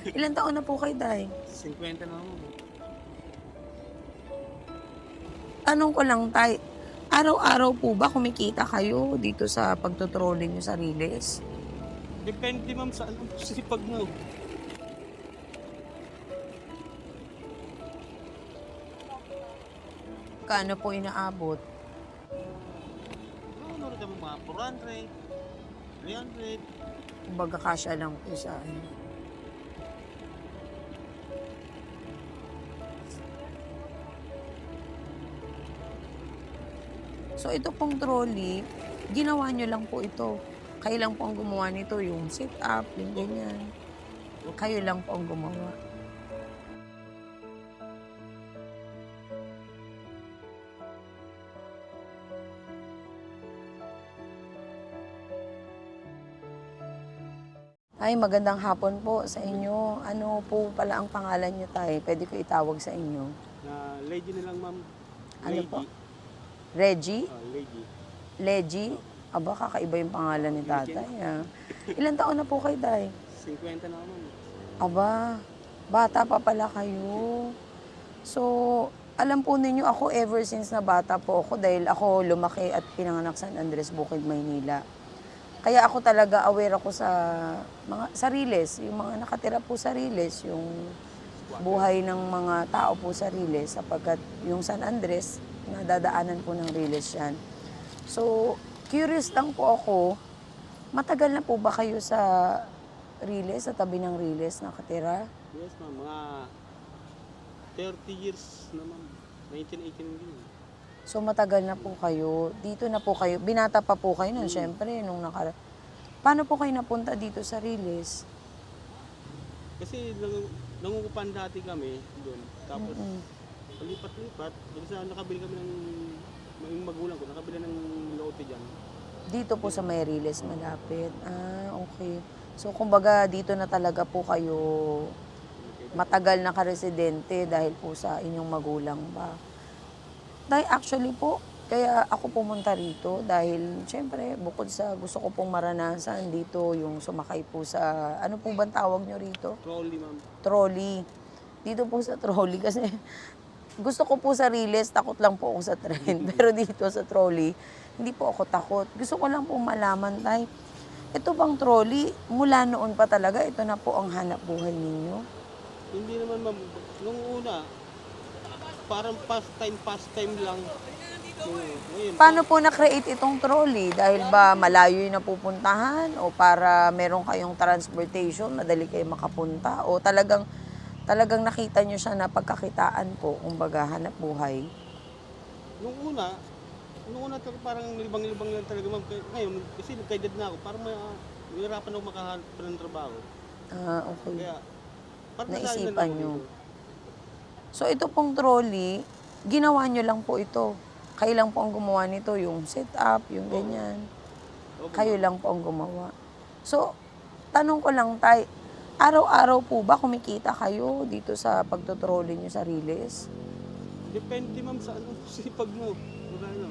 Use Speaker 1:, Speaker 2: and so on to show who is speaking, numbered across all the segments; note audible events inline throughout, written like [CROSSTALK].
Speaker 1: Ilan taon na po kayo, Day?
Speaker 2: 50 na ako.
Speaker 1: Tanong ko lang, Tay. Araw-araw po ba kumikita kayo dito sa pagtutrolling nyo sa Riles?
Speaker 2: Depende ma'am sa ano, sipag mo.
Speaker 1: Kano po inaabot?
Speaker 2: Ano na mo mga 400, 300.
Speaker 1: Kumbaga kasya lang po sa ano. So ito pong trolley, ginawa nyo lang po ito. Kayo lang po ang gumawa nito, yung sit up, yung ganyan. Kayo lang po ang gumawa. Ay, magandang hapon po sa inyo. Ano po pala ang pangalan niyo, Tay? Pwede ko itawag sa inyo.
Speaker 2: Na lady na lang ma'am.
Speaker 1: Ano po? Reggie?
Speaker 2: Ah, lady.
Speaker 1: Legi? Aba, kakaiba yung pangalan ni tatay. Ah. Ilan taon na po kayo, Day?
Speaker 2: 50 na ma'am.
Speaker 1: Aba, bata pa pala kayo. So, alam po ninyo, ako ever since na bata po ako, dahil ako lumaki at pinanganak sa San Andres, Bukid, Maynila. Kaya ako talaga aware ako sa mga sariles, yung mga nakatira po sa Riles, yung buhay ng mga tao po sa Riles, sapagkat yung San Andres, nadadaanan po ng Riles yan. So, curious lang po ako, matagal na po ba kayo sa Riles, sa tabi ng Riles nakatira?
Speaker 2: Yes ma'am, mga 30 years na ma'am. 1989 din.
Speaker 1: So matagal na po kayo. Dito na po kayo. Binata pa po kayo nun,
Speaker 2: Mm.
Speaker 1: syempre, nung nakara... Paano po kayo napunta dito sa Riles?
Speaker 2: Kasi nang, nangungupan dati kami doon. Tapos
Speaker 1: Mm-mm.
Speaker 2: Palipat-lipat. Doon sa nakabili kami ng mga magulang ko, nakabili ng lote dyan.
Speaker 1: Dito po sa may Riles, malapit. Ah, okay. So kumbaga dito na talaga po kayo matagal na ka-residente dahil po sa inyong magulang ba? Dahil actually po, kaya ako pumunta rito dahil syempre bukod sa gusto ko pong maranasan dito yung sumakay po sa, ano po bang tawag nyo rito?
Speaker 2: Trolley ma'am.
Speaker 1: trolley. Dito po sa trolley [LAUGHS] kasi gusto ko po sa Riles, takot lang po ako sa tren. [LAUGHS] Pero dito sa trolley, hindi po ako takot. Gusto ko lang po malaman, tay, ito bang trolley, mula noon pa talaga, ito na po ang hanap buhay ninyo?
Speaker 2: Hindi naman ma'am. Nung una, parang past time, past time lang. Ngayon,
Speaker 1: Paano po na-create itong trolley? Dahil ba malayo yung napupuntahan? O para meron kayong transportation, madali kayo makapunta? O talagang talagang nakita nyo siya na pagkakitaan po, kumbaga hanap buhay?
Speaker 2: Nung una, nung una talaga parang libang-libang lang talaga ma'am. Ngayon, kasi nagka-edad na ako, parang may, mahirapan ako makahanap pa ng trabaho.
Speaker 1: Ah, okay.
Speaker 2: Kaya, parang
Speaker 1: Naisipan
Speaker 2: na
Speaker 1: nyo. So ito pong trolley, ginawa nyo lang po ito. Kayo lang po ang gumawa nito, yung set up, yung ganyan.
Speaker 2: Opo,
Speaker 1: Kayo lang po ang gumawa. So, tanong ko lang, Tay, araw-araw po ba kumikita kayo dito sa pagtutrolling nyo sa Riles?
Speaker 2: Depende ma'am sa ano, [LAUGHS] sipag mo. Kung ano,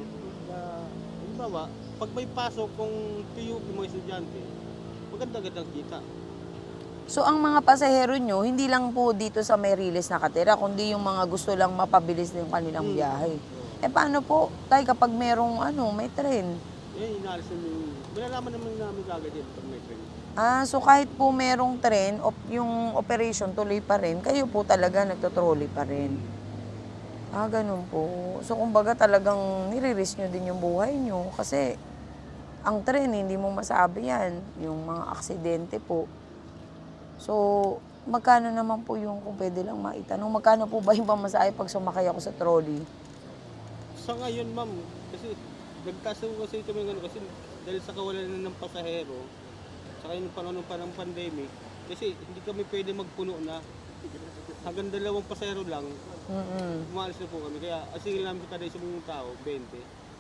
Speaker 2: uh, halimbawa, pag may pasok kung PUP mga estudyante, maganda-gandang kita.
Speaker 1: So, ang mga pasahero nyo, hindi lang po dito sa may Riles nakatira, kundi yung mga gusto lang mapabilis yung kanilang
Speaker 2: Hmm.
Speaker 1: biyahe. Eh, paano po, Tay, kapag merong ano, may tren?
Speaker 2: Eh, inaalis na yung, malalaman naman namin kagad yun pag may train.
Speaker 1: Ah, so kahit po merong tren, op, yung operation tuloy pa rin, kayo po talaga nagtotrolley pa rin. Ah, ganun po. So kumbaga talagang nire-risk nyo din yung buhay nyo kasi ang tren, hindi mo masabi yan. Yung mga aksidente po. So, magkano naman po yung kung pwede lang maitanong, magkano po ba yung pamasahe pag sumakay ako sa trolley?
Speaker 2: Sa ngayon ma'am, kasi nagtaas na kasi kami ano, kasi dahil sa kawalan ng pasahero, saka yung panahon pa ng pandemic, kasi hindi kami pwede magpuno na hanggang dalawang pasahero lang,
Speaker 1: Mm-mm.
Speaker 2: umalis na po kami. Kaya asingil namin kada isang mga tao, 20.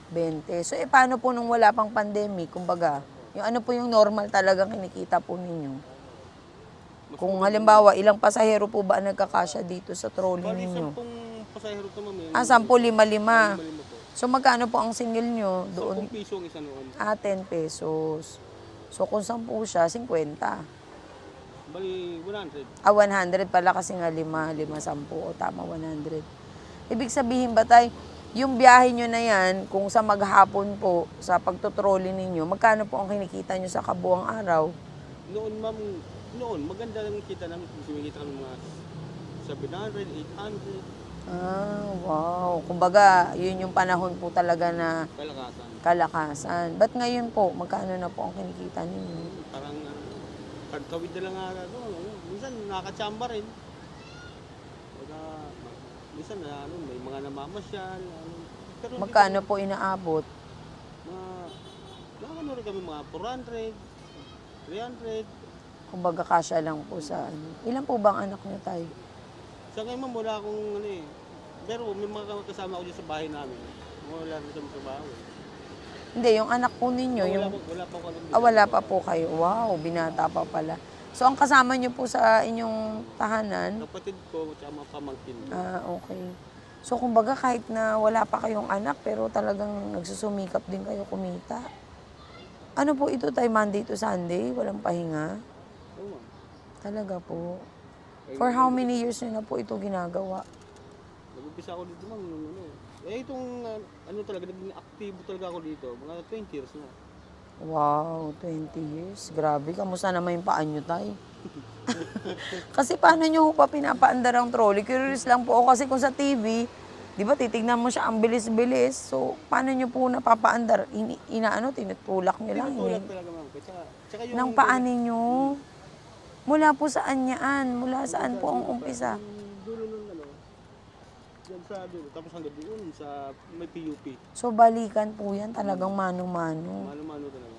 Speaker 1: 20. So, eh, paano po nung wala pang pandemic? Kumbaga, yung ano po yung normal talagang kinikita po ninyo?
Speaker 2: Mas
Speaker 1: Kung halimbawa, ilang pasahero po ba ang nagkakasya dito sa trolley
Speaker 2: Bali,
Speaker 1: ninyo?
Speaker 2: sampung pasahero to ma'am. eh.
Speaker 1: Ah, sampu, lima-lima.
Speaker 2: Lima-lima po.
Speaker 1: So, magkano po ang single nyo doon?
Speaker 2: Sampung piso ang isa noon.
Speaker 1: Ah, 10 pesos. So, kung 10 siya, 50.
Speaker 2: Bali, 100.
Speaker 1: Ah, 100 pala kasi nga lima, lima, sampu. O tama, 100. Ibig sabihin ba tay, yung biyahe nyo na yan, kung sa maghapon po, sa pagtutrolling ninyo, magkano po ang kinikita nyo sa kabuang araw?
Speaker 2: Noon, ma'am, noon, maganda lang kita namin. Kumikita kami mga 700, 800,
Speaker 1: Ah, wow. Kumbaga, yun yung panahon po talaga na
Speaker 2: kalakasan.
Speaker 1: kalakasan. Ba't ngayon po, magkano na po ang kinikita ninyo?
Speaker 2: Parang, ano, pagkawid na lang nga, ano, ano, minsan nakachamba rin. Pagka, minsan, na, ano, may mga namamasyal, ano. Pero hindi
Speaker 1: Magkano po inaabot?
Speaker 2: Mga, nakakano rin kami mga 400, 300.
Speaker 1: Kumbaga, kasya lang po sa ano. Ilan po bang anak nyo tayo?
Speaker 2: Sa ngayon, ma'am, wala akong, ano eh. Pero may mga kasama ko dyan sa bahay namin. Wala rin sa trabaho. eh.
Speaker 1: Hindi, yung anak po ninyo,
Speaker 2: wala,
Speaker 1: yung
Speaker 2: pa, wala pa ako alam.
Speaker 1: Ah, wala pa po kayo. Wow, binata pa pala. So, ang kasama nyo po sa inyong tahanan,
Speaker 2: Kapatid ko, tsaka mga pamangkin
Speaker 1: ah, okay. So, kumbaga kahit na wala pa kayong anak, pero talagang nagsusumikap din kayo kumita. Ano po ito tayo Monday to Sunday? Walang pahinga?
Speaker 2: Oo.
Speaker 1: Talaga po. For how many years nyo na po ito ginagawa?
Speaker 2: Nag-umpisa ako dito, ma'am, nung ano. Eh, itong, uh, ano talaga, naging aktibo talaga ako dito. Mga 20 years na.
Speaker 1: Wow, 20 years. Grabe, kamusta naman yung paan nyo, tay? [LAUGHS] kasi paano nyo ho pa pinapaandar ang trolley? Curious lang po ako kasi kung sa TV, di ba titignan mo siya ang bilis-bilis. So, paano nyo po napapaandar? Ini, inaano, tinutulak nyo lang.
Speaker 2: Tinutulak
Speaker 1: Eh.
Speaker 2: talaga, ma'am. Tsaka, tsaka yung...
Speaker 1: Nang paan ninyo? Mula po saan yaan? Mula saan po ang umpisa?
Speaker 2: Dulo ng ano, yan sa dulo. Tapos hanggang doon sa may PUP.
Speaker 1: So, balikan po yan talagang mano-mano.
Speaker 2: Mano-mano talaga.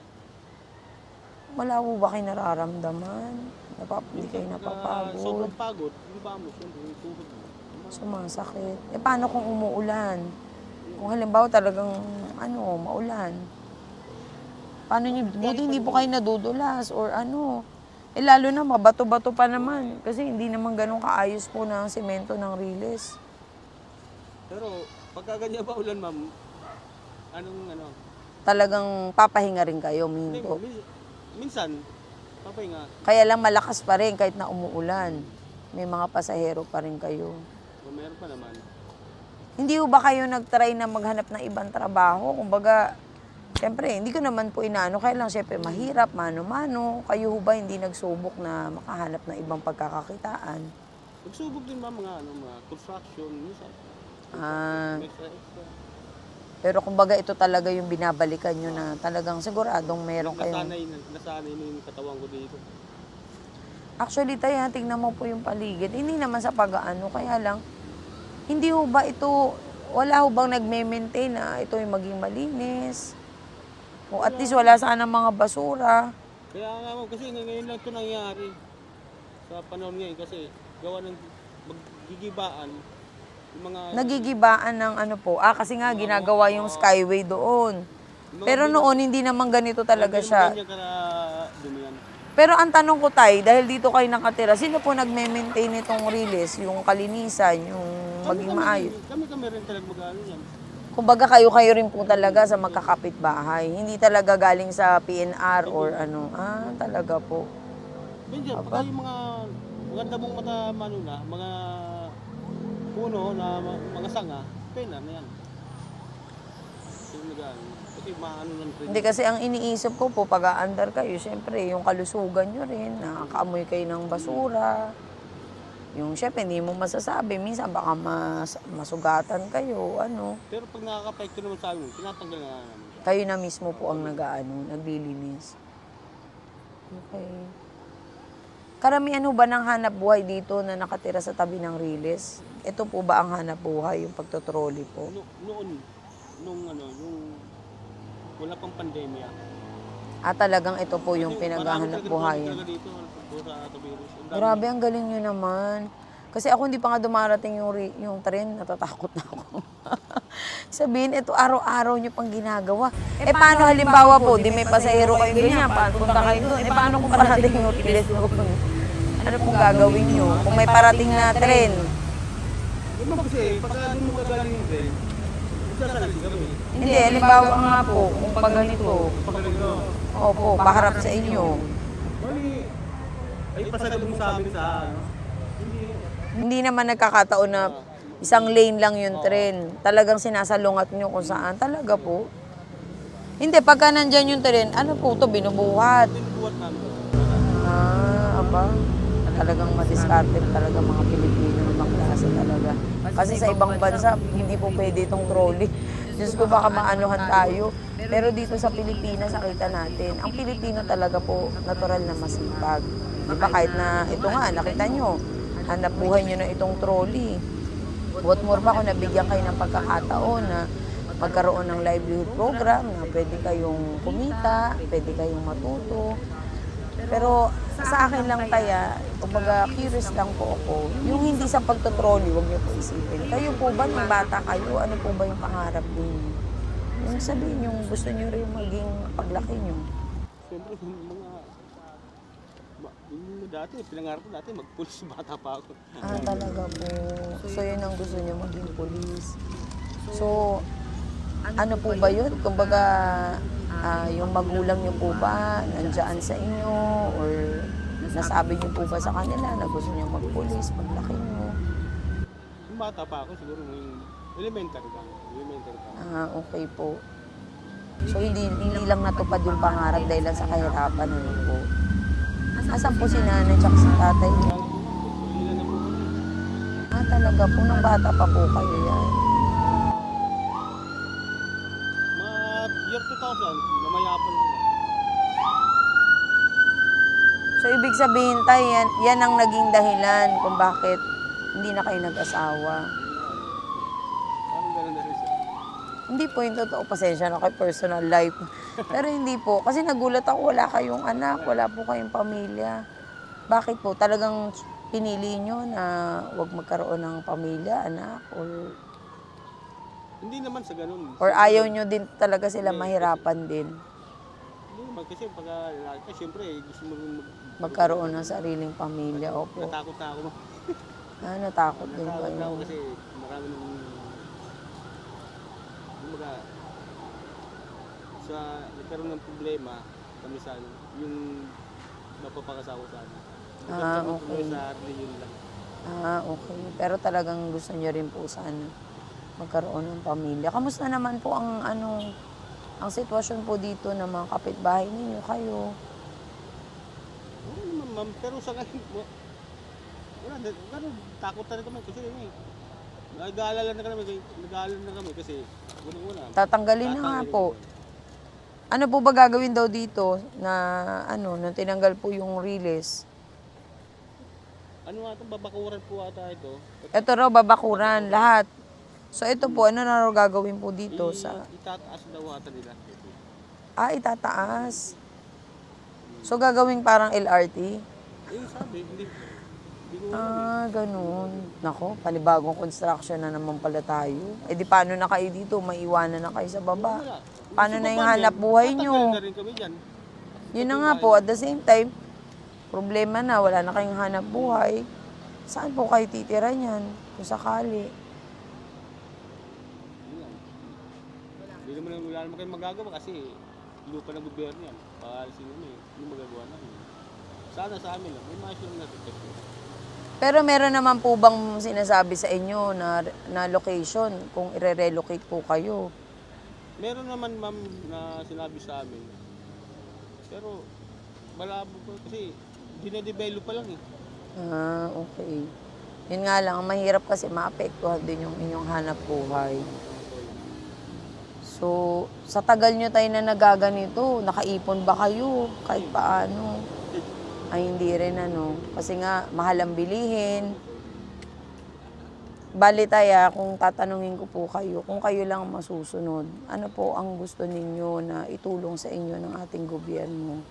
Speaker 1: Wala po ba kayo nararamdaman? Napap hindi kayo
Speaker 2: Pagka
Speaker 1: napapagod?
Speaker 2: sobrang pagod, yung mo, siyempre, yung tuhod mo.
Speaker 1: Sumasakit. Eh, paano kung umuulan? Kung halimbawa talagang, ano, maulan. Paano nyo, buti hindi po kayo nadudulas or ano. Eh, lalo na, mabato-bato pa naman. Kasi hindi naman ganun kaayos po ng semento ng riles.
Speaker 2: Pero, pagka ganyan ba ulan, ma'am, anong ano,
Speaker 1: Talagang papahinga rin kayo,
Speaker 2: hindi,
Speaker 1: minto.
Speaker 2: min- minsan, papahinga,
Speaker 1: Kaya lang malakas pa rin kahit na umuulan. May mga pasahero pa rin kayo.
Speaker 2: o meron pa naman.
Speaker 1: Hindi ho ba kayo nag-try na maghanap ng ibang trabaho? Kumbaga, syempre, hindi ko naman po inaano. Kaya lang, syempre, mahirap, mano-mano. Kayo ho ba hindi nagsubok na makahanap ng ibang pagkakakitaan?
Speaker 2: Nagsubok din ba mga, ano, mga construction, minsan.
Speaker 1: Ah,
Speaker 2: Extra, extra.
Speaker 1: pero kumbaga ito talaga yung binabalikan nyo na talagang siguradong meron kayong...
Speaker 2: Nasanay, na- nasanay na yung katawan ko dito.
Speaker 1: Actually, tayo, tingnan mo po yung paligid. Hindi naman sa pag-ano, kaya lang, hindi ho ba ito, wala ho bang nagme-maintain na ito yung maging malinis? O at least wala sana mga basura.
Speaker 2: Kaya nga mo, kasi ngayon lang ito nangyari. Sa panahon ngayon, kasi gawa ng maggigibaan, yung mga...
Speaker 1: Nagigibaan ng ano po. Ah, kasi nga ginagawa yung skyway doon.
Speaker 2: mga
Speaker 1: Pero noon, hindi naman ganito talaga
Speaker 2: hindi
Speaker 1: siya.
Speaker 2: Ganyan dumiyan.
Speaker 1: Pero ang tanong ko tay, dahil dito kayo nakatira, sino po nagme-maintain itong release? Yung kalinisan, yung maging maayos?
Speaker 2: Kami kami rin talaga mag-ano yan.
Speaker 1: Kumbaga kayo-kayo rin po talaga sa magkakapit bahay. Hindi talaga galing sa PNR or ano. Ah, talaga po.
Speaker 2: Minsan, pagka yung mga maganda mong mata mano na, mga puno na ma- mga sanga, pena na yan. Yung. Kasi maano lang rin.
Speaker 1: Hindi kasi ang iniisip ko po, pag aandar kayo, syempre, yung kalusugan nyo rin, nakakaamoy kayo ng basura. Yung syempre, hindi mo masasabi. Minsan baka mas, masugatan kayo, ano.
Speaker 2: Pero pag nakaka-apekto naman sa amin, tinatanggal na namin.
Speaker 1: Kayo na mismo po ang nag-ano, naglilinis. Okay. Karamihan ho ba ng hanap buhay dito na nakatira sa tabi ng Riles? Ito po ba ang hanap buhay, yung pagtotrolley po?
Speaker 2: No, noon, nung ano, yung wala pang pandemya.
Speaker 1: At talagang ito po yung
Speaker 2: Kasi
Speaker 1: pinaghahanap
Speaker 2: marami talaga
Speaker 1: buhayan.
Speaker 2: talaga dito, sa. Ang dami.
Speaker 1: Grabe, ang galing nyo naman. Kasi ako hindi pa nga dumarating yung, re- yung train, natatakot na ako. [LAUGHS] Sabihin, ito araw-araw nyo pang ginagawa. Eh, paano halimbawa po, di may pasahero kayo ganyan, paano punta kayo doon? Eh, paano kung parating yung riles doon? Ano pong gagawin nyo? Kung may parating na tren,
Speaker 2: Di ba kasi, pagka doon mo gagaling yung train, isasalit kami.
Speaker 1: hindi, halimbawa nga po, kung pag ganito,
Speaker 2: Pag ganito,
Speaker 1: opo, paharap sa inyo.
Speaker 2: Bali, Ay, pasalubong sa amin sa ano.
Speaker 1: Hindi naman nagkakataon na isang lane lang yung tren. Talagang sinasalungat nyo kung saan. Talaga po. Hindi, pagka nandyan yung tren, ano po to binubuhat?
Speaker 2: Tinubuhat namin.
Speaker 1: Ah, aba. Talagang madiskarte talaga mga Pilipino ng klase talaga. Kasi sa ibang bansa, hindi po pwede itong trolley. Diyos ko baka maanuhan tayo. Pero dito sa Pilipinas, nakita natin, ang Pilipino talaga po, natural na masipag. Di ba kahit na, ito nga, nakita nyo, hanap buhay nyo na itong trolley. What more pa kung nabigyan kayo ng pagkakataon na magkaroon ng livelihood program na pwede kayong kumita, pwede kayong matuto. Pero sa akin lang kaya, kumbaga curious lang po ako, yung hindi sa pagtotrolley, huwag niyo po isipin. Kayo po ba, nung bata kayo, ano po ba yung pangarap din? Yung sabihin yung gusto niyo rin maging paglaki niyo.
Speaker 2: Siyempre, yung mga... Yung dati, pinangarap ko dati, magpulis [LAUGHS] bata pa ako.
Speaker 1: Ah, talaga po. So, yun ang gusto niyo maging polis. So, ano po ba yun? Kumbaga, ah, yung magulang niyo po ba nandiyan sa inyo? Or nasabi niyo po ba sa kanila na gusto niyo magpulis paglaki niyo?
Speaker 2: Yung bata pa ako, siguro yung elementary lang. Elementary pa.
Speaker 1: Ah, okay po. So, hindi, hindi lang natupad yung pangarap dahil lang sa kahirapan, ano po. Asan po si nanay tsaka si tatay. Ah, talaga po, nung bata pa po kayo yan.
Speaker 2: Mga year 2000, namayapan ko.
Speaker 1: So, ibig sabihin tayo, yan, yan ang naging dahilan kung bakit hindi na kayo nag-asawa.
Speaker 2: Parang ganun na rin siya.
Speaker 1: Hindi po yung totoo, pasensya na kay personal life. Pero hindi po, kasi nagulat ako, wala kayong anak, wala po kayong pamilya. Bakit po? Talagang pinili nyo na wag magkaroon ng pamilya, anak, or,
Speaker 2: Hindi naman sa ganun.
Speaker 1: or ayaw nyo din talaga sila mahirapan din
Speaker 2: Hindi naman kasi pagka lalaki ka, siyempre gusto mo rin mag...
Speaker 1: magkaroon ng sariling pamilya. Opo,
Speaker 2: Natakot na ako.
Speaker 1: ah, natakot [LAUGHS] din
Speaker 2: Natakot na ako
Speaker 1: kayo.
Speaker 2: kasi marami nang... Kumbaga, sa nagkaroon ng problema kami sa ano, yung napapakasawa sa amin.
Speaker 1: Ah,
Speaker 2: Nagkaroon
Speaker 1: okay.
Speaker 2: Sa religion lang.
Speaker 1: Ah, okay. Pero talagang gusto nyo rin po sana magkaroon ng pamilya. Kamusta naman po ang ano ang sitwasyon po dito ng mga kapitbahay ninyo kayo?
Speaker 2: Oo naman ma'am, pero sa ngayon, wa- wala, na- ganun, takot na rin kami kasi ano eh. Nag-aalala na kami, nag-aalala na kami kasi unang-una.
Speaker 1: Tatanggalin na nga po. Ano po ba gagawin daw dito na ano, nung tinanggal po yung release?
Speaker 2: Ano nga itong babakuran po ata ito?
Speaker 1: Ito raw babakuran lahat. So ito po, ano na raw gagawin po dito
Speaker 2: I-
Speaker 1: sa
Speaker 2: Itataas daw ata nila.
Speaker 1: Ah, itataas. So gagawing parang LRT?
Speaker 2: Eh sabi, hindi,
Speaker 1: Ah, ganun. Nako, panibagong construction na naman pala tayo. Eh di paano na kayo dito? Maiwanan na kayo sa baba. Paano na yung hanap buhay nyo?
Speaker 2: na rin kami dyan.
Speaker 1: Yun na nga po, at the same time, problema na, wala na kayong hanap buhay. Saan po kayo titira niyan? Kung sakali.
Speaker 2: Hindi naman wala naman kayong magagawa kasi lupa ng gobyerno yan. Paalisin nyo eh. Hindi magagawa namin. Sana sa amin lang. May maayos lang natin kasi.
Speaker 1: Pero meron naman po bang sinasabi sa inyo na, na location kung ire-relocate po kayo?
Speaker 2: Meron naman ma'am na sinabi sa amin. Pero malabo po kasi dinedevelop pa lang eh.
Speaker 1: Ah, okay. Yun nga lang, ang mahirap kasi maapektuhan din yung inyong hanap buhay. So, sa tagal nyo tayo na nagaganito, nakaipon ba kayo kahit paano? Ay, hindi rin ano. Kasi nga, mahal ang bilihin. Bali taya, kung tatanungin ko po kayo, kung kayo lang ang masusunod, ano po ang gusto ninyo na itulong sa inyo ng ating gobyerno?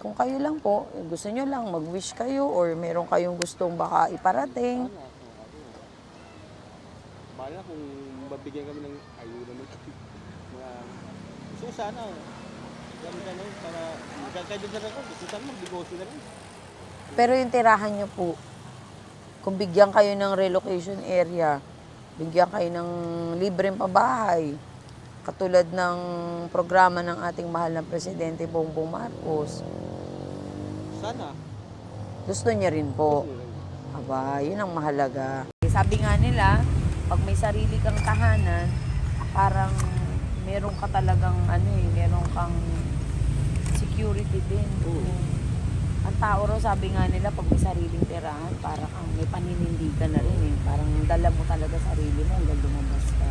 Speaker 1: Kung kayo lang po, gusto nyo lang, mag-wish kayo or meron kayong gustong baka iparating.
Speaker 2: Bala kung mabigyan kami ng ayuda gusto ko [LAUGHS] sana, para ako. Gusto sana na rin.
Speaker 1: Pero yung tirahan nyo po, kung bigyan kayo ng relocation area, bigyan kayo ng libreng pabahay, katulad ng programa ng ating mahal na Presidente Bongbong Marcos.
Speaker 2: Sana.
Speaker 1: Gusto niya rin po. Aba, yun ang mahalaga. Sabi nga nila, pag may sarili kang tahanan, parang meron ka talagang ano eh, meron security din.
Speaker 2: Oo.
Speaker 1: Ang tao raw, sabi nga nila, pag may sariling tirahan, parang kang may paninindigan na rin eh. Parang dala mo talaga sarili mo hanggang lumabas ka.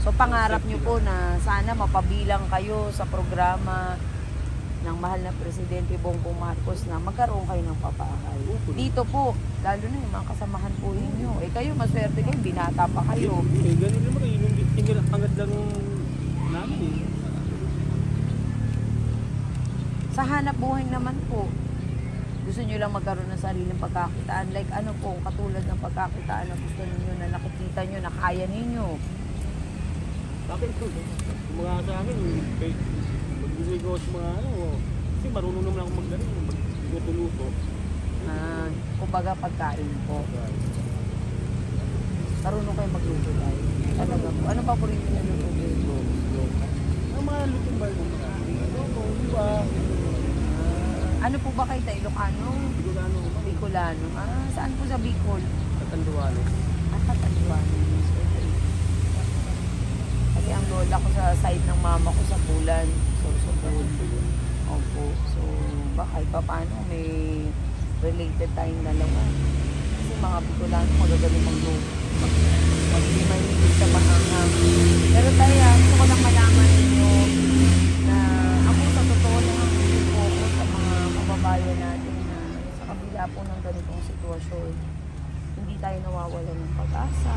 Speaker 1: So pangarap nyo po na sana mapabilang kayo sa programa ng mahal na Presidente Bongbong Marcos na magkaroon kayo ng papahay. Dito po, lalo na yung mga kasamahan po ninyo. Eh kayo, maswerte kayo, binata pa kayo.
Speaker 2: Eh, ganun naman kayo. Yung tingil hangad lang namin eh.
Speaker 1: Sa hanap buhay naman po, gusto nyo lang magkaroon ng sariling pagkakitaan. Like ano po, katulad ng pagkakitaan na gusto ninyo na nakikita nyo na kaya ninyo.
Speaker 2: Bakit po? Yung mga sa kay magbibigay sa mga ano, kasi marunong naman ako mag ano, magluto-luto.
Speaker 1: Ah, kumbaga pagkain po. Marunong kayo magluto tayo. Talaga po. Ano paborito nyo luto?
Speaker 2: Ang mga lutong ba yung mga ano, iba,
Speaker 1: Ah, ano po ba kayo tayo? Ilocano?
Speaker 2: Bigolano,
Speaker 1: Bicolano? Ah, saan po sa Bicol?
Speaker 2: Katanduano.
Speaker 1: Ah, Katanduan. Okay. Kasi ang lola ko sa side ng mama ko sa Bulan. So, sa Bulan. Opo. So, baka pa paano may related tayong dalawa. Kasi mga Bicolano magagaling magluto. Mag, mag, mahilig sa maanghang. Pero tayo, gusto ko lang malaman ninyo na ako sa totoo lang ang ko sa mga kababayan natin na sa kabila po ng ganitong sitwasyon, hindi tayo nawawalan ng pag-asa,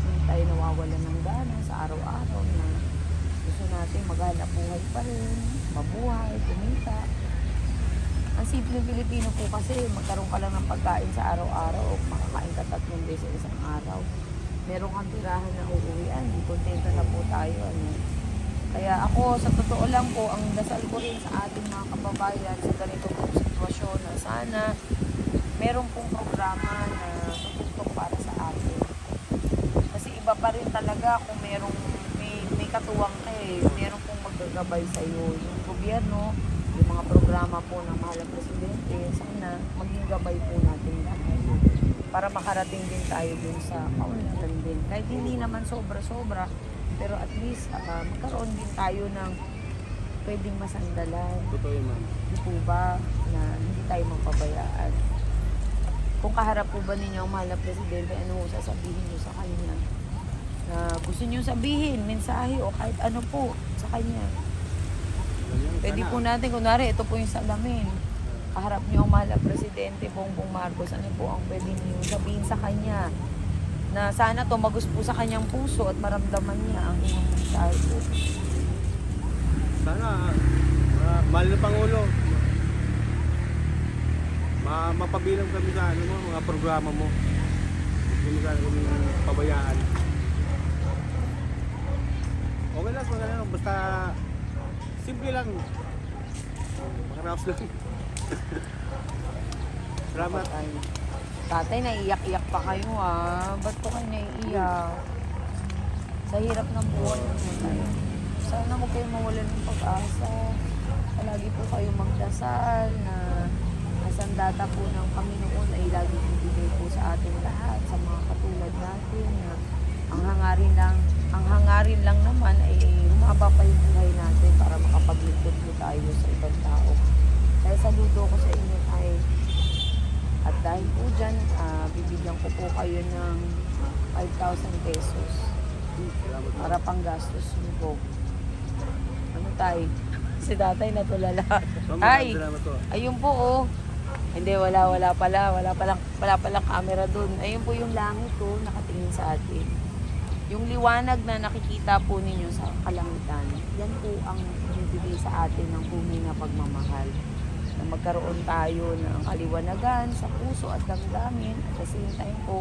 Speaker 1: hindi tayo nawawalan ng gana sa araw-araw na gusto natin maghanap buhay pa rin, mabuhay, kumita. Ang simple Pilipino po kasi magkaroon ka lang ng pagkain sa araw-araw makakain ka tatlong beses sa isang araw. Meron kang tirahan na uuwian, di kontento na po tayo. Ano. Kaya ako, sa totoo lang po, ang dasal ko rin sa ating mga kababayan sa ganito pong sitwasyon na sana meron pong programa na tututok para sa atin. Kasi iba pa rin talaga kung merong may, may katuwang ka eh, meron pong maggagabay sa iyo. Yung gobyerno, yung mga programa po ng mahal na presidente, sana maging gabay po natin para makarating din tayo dun sa kaunlaran din. Kahit hindi naman sobra-sobra, pero at least ah, magkaroon din tayo ng pwedeng masandalan.
Speaker 2: Totoo yun, ma'am.
Speaker 1: Di po ba na hindi tayo magpabayaan? Kung kaharap po ba ninyo ang mahal na presidente, ano ho sasabihin nyo sa kanya? Na gusto nyo sabihin, mensahe o kahit ano po sa kanya. Pwede po natin, kunwari, ito po yung salamin. Kaharap nyo ang mahal na presidente, Bongbong Marcos, ano po ang pwede nyo sabihin sa kanya? Na sana tumagos po sa kanyang puso at maramdaman niya ang inyong mensahe po.
Speaker 2: Sana, uh, mahal na Pangulo, ma mapabilang kami sa ano mo, mga programa mo. Hindi sana kami pabayaan. Okay lang, kung ano, basta simple lang. Makaraos lang. [LAUGHS] Salamat.
Speaker 1: Tatay. Tatay, naiiyak-iyak pa kayo ah. Ba't po kayo naiiyak? Sa hirap ng buhay mo tayo. Sana huwag kayo mawalan ng pag-asa. Palagi po kayo magdasal na asang data po ng Panginoon ay lagi bibigay po sa atin lahat, sa mga katulad natin na ang hangarin lang, ang hangarin lang naman ay humaba pa yung buhay natin para makapaglingkod po tayo sa ibang tao. Kaya saludo ko sa inyo ay at dahil po dyan, ah, bibigyan ko po kayo ng 5,000 pesos para pang gastos niyo po. Ano tay? Si tatay natulala. Ay! Ayun po oh. Hindi, wala, wala pala. Wala palang, wala palang camera dun. Ayun po yung langit oh, nakatingin sa atin. Yung liwanag na nakikita po ninyo sa kalangitan, yan po ang bibigay sa atin ng tunay na pagmamahal. Na magkaroon tayo ng kaliwanagan sa puso at damdamin. At the same time po,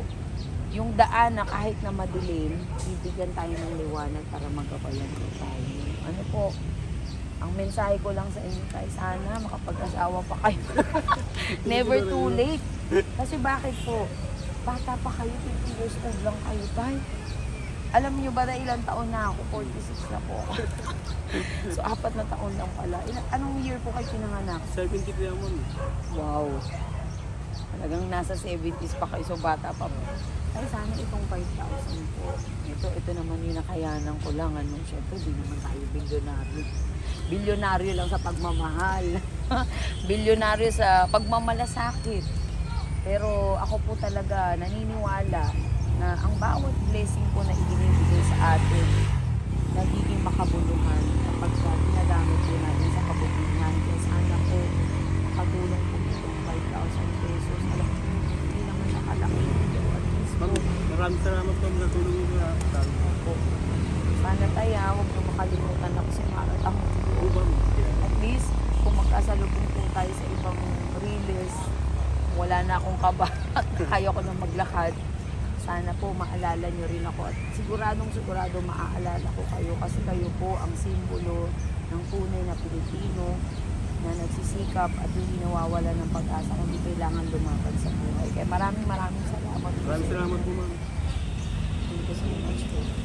Speaker 1: yung daan na kahit na madilim, bibigyan tayo ng liwanag para magabayan po tayo. Ano po, ang mensahe ko lang sa inyo tayo, sana makapag-asawa pa kayo. [LAUGHS] Never too late. Kasi bakit po? Bata pa kayo, 50 years old lang kayo tayo. Alam niyo ba na ilang taon na ako? 46 na po ako. [LAUGHS] so, apat na taon lang pala. Ilan, anong year po kayo pinanganak?
Speaker 2: 73 yan ma'am.
Speaker 1: Wow. Talagang nasa 70s pa kayo, so bata pa po. Ay, sana itong 5,000 po. Ito, ito naman yung nakayanan ko lang. Ano, syempre, di naman tayo bilyonaryo. Bilyonaryo lang sa pagmamahal. [LAUGHS] bilyonaryo sa pagmamalasakit. Pero ako po talaga naniniwala na ang bawat blessing po na ibinibigay sa atin, nagiging makabuluhan kapag ka ginagamit po natin
Speaker 2: maraming salamat ma'am sa tulong niyo na
Speaker 1: po. Sana tayo, huwag niyo makalimutan ako si Marat
Speaker 2: ma'am.
Speaker 1: At least, kung magkasalubong po tayo sa ibang release, wala na akong kaba [LAUGHS] at kaya ko na maglakad. Sana po maalala niyo rin ako at siguradong sigurado maaalala ko kayo kasi kayo po ang simbolo ng tunay na Pilipino na nagsisikap at hindi nawawala ng pag-asa kung di kailangan lumaban sa buhay. Kaya maraming maraming salamat. po
Speaker 2: Maraming salamat po ma'am. so much. for